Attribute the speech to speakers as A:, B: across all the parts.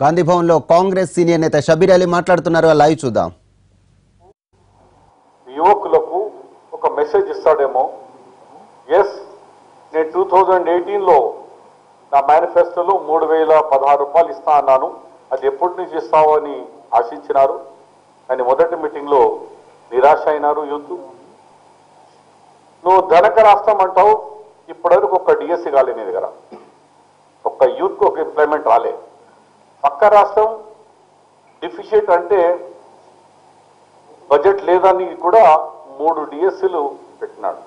A: గాంధీ భవన్లో కాంగ్రెస్ సీనియర్ నేత షబీర్ అలీ మాట్లాడుతున్నారు. లైవ్ చూద్దాం.
B: యువకులకు ఒక మెసేజ్ ఇస్తాడేమో. ఎస్ నేను టూ థౌజండ్ ఎయిటీన్లో నా మేనిఫెస్టోలో మూడు వేల పదహారు రూపాయలు ఇస్తా అన్నాను. అది ఎప్పటి నుంచి ఇస్తావు అని ఆశించినారు. కానీ మొదటి మీటింగ్లో నిరాశ అయినారు యూత్. నువ్వు ధనక రాష్ట్రం అంటావు. ఇప్పటివరకు ఒక డిఎస్సి కాలే నీ దగ్గర ఒక్క యూత్కి ఒక ఎంప్లాయ్మెంట్ రాలే. పక్క రాష్ట్రం డిఫిషియట్ అంటే బడ్జెట్ లేదని కూడా మూడు డిఎస్సీలు పెట్టినాడు.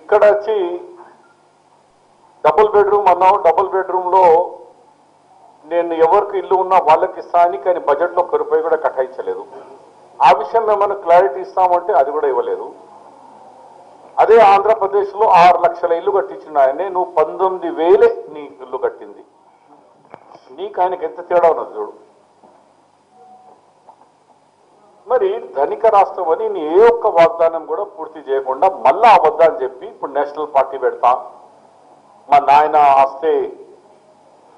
B: ఇక్కడ వచ్చి డబుల్ బెడ్రూమ్ అన్నాం డబుల్ బెడ్రూమ్లో నేను ఎవరికి ఇల్లు ఉన్నా వాళ్ళకి ఇస్తా అని కానీ బడ్జెట్లో ఒక్క కూడా కేటాయించలేదు ఆ విషయం ఏమైనా క్లారిటీ ఇస్తామంటే అది కూడా ఇవ్వలేదు. అదే ఆంధ్రప్రదేశ్లో ఆరు లక్షల ఇల్లు కట్టించిన ఆయనే నువ్వు పంతొమ్మిది వేలే నీ ఇల్లు కట్టింది. నీకు ఆయనకి ఎంత తేడా ఉన్నది చూడు. మరి ధనిక రాష్ట్రం అని నీ ఏ ఒక్క వాగ్దానం కూడా పూర్తి చేయకుండా మళ్ళా అబద్ధాలు చెప్పి ఇప్పుడు నేషనల్ పార్టీ పెడతా. మా నాయన ఆస్తే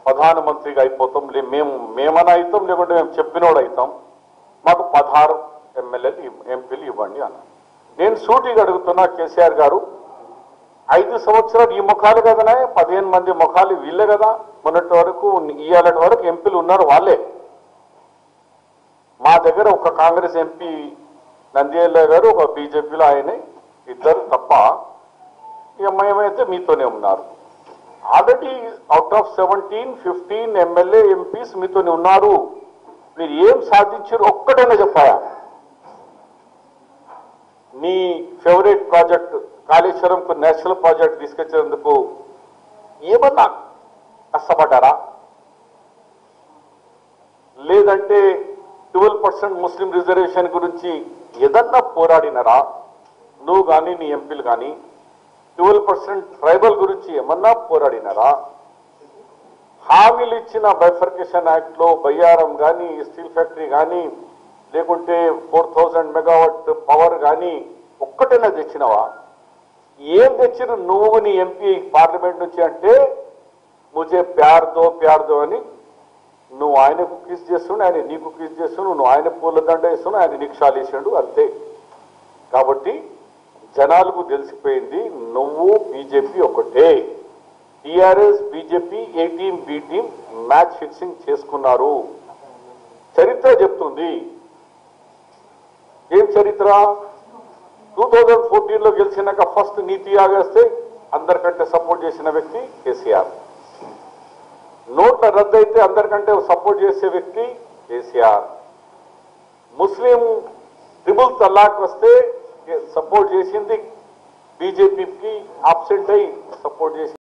B: ప్రధానమంత్రిగా అయిపోతాం. లే మేము మేమన్నా అవుతాం లేకుంటే మేము చెప్పినోడు అవుతాం. మాకు పదహారు ఎమ్మెల్యేలు ఎంపీలు ఇవ్వండి అన్న నేను సూటిగా అడుగుతున్నా కేసీఆర్ గారు ఐదు సంవత్సరాలు ఈ ముఖాలు కదనే పదిహేను మంది ముఖాలు వీళ్ళే కదా? మొన్నటి వరకు ఇయ్యాలటి వరకు ఎంపీలు ఉన్నారు వాళ్ళే. మా దగ్గర ఒక కాంగ్రెస్ ఎంపీ నంద్యాల గారు ఒక బీజేపీలో ఆయన. ఇద్దరు తప్ప ఏమైతే మీతోనే ఉన్నారు. Already out of seventeen fifteen MLA MPs మీతోనే ఉన్నారు. మీరు ఏం సాధించారు ఒక్కటైనా చెప్పాయా మీ ఫేవరెట్ ప్రాజెక్ట్ కాళేశ్వరంకు నేషనల్ ప్రాజెక్ట్ తీసుకొచ్చేందుకు ఏమన్నా కష్టపడ్డారా? లేదంటే ట్వెల్వ్ పర్సెంట్ ముస్లిం రిజర్వేషన్ గురించి ఏదన్నా పోరాడినరా? నువ్వు కానీ నీ ఎంపీలు కానీ ట్వెల్వ్ పర్సెంట్ ట్రైబల్ గురించి ఏమన్నా పోరాడినరా? హామీలు ఇచ్చిన బైఫర్కేషన్ యాక్ట్లో బయ్యారం కానీ స్టీల్ ఫ్యాక్టరీ కానీ లేకుంటే ఫోర్ థౌజండ్ మెగావాట్ పవర్ కానీ ఒక్కటైనా తెచ్చినవా? ఏం తెచ్చిన నువ్వు నీ ఎంపీ పార్లమెంట్ నుంచి అంటే ముజే ప్యార్దో ప్యార్దో అని నువ్వు ఆయనకు కిస్ చేస్తుండు ఆయన నీకు కిస్ చేస్తుండు నువ్వు ఆయన పూల దండ వేస్తున్నావు ఆయన నీకు వేసిండు అంతే. కాబట్టి జనాలకు తెలిసిపోయింది నువ్వు బీజేపీ ఒకటే. TRS BJP A team B team match fixing చేసుకున్నారు. చరిత్ర చెప్తుంది. ఏం చరిత్ర? టూ థౌజండ్ ఫోర్టీన్ లో గెలిచినాక ఫస్ట్ నీతి ఆగేస్తే అందరికంటే సపోర్ట్ చేసిన వ్యక్తి కేసీఆర్ నోట్ల రద్దు అయితే అందరికంటే సపోర్ట్ చేసే వ్యక్తి కేసీఆర్ ముస్లిం ట్రిపుల్ తలాక్ వస్తే సపోర్ట్ చేసింది బీజేపీకి ఆబ్సెంట్ అయి సపోర్ట్ చేసింది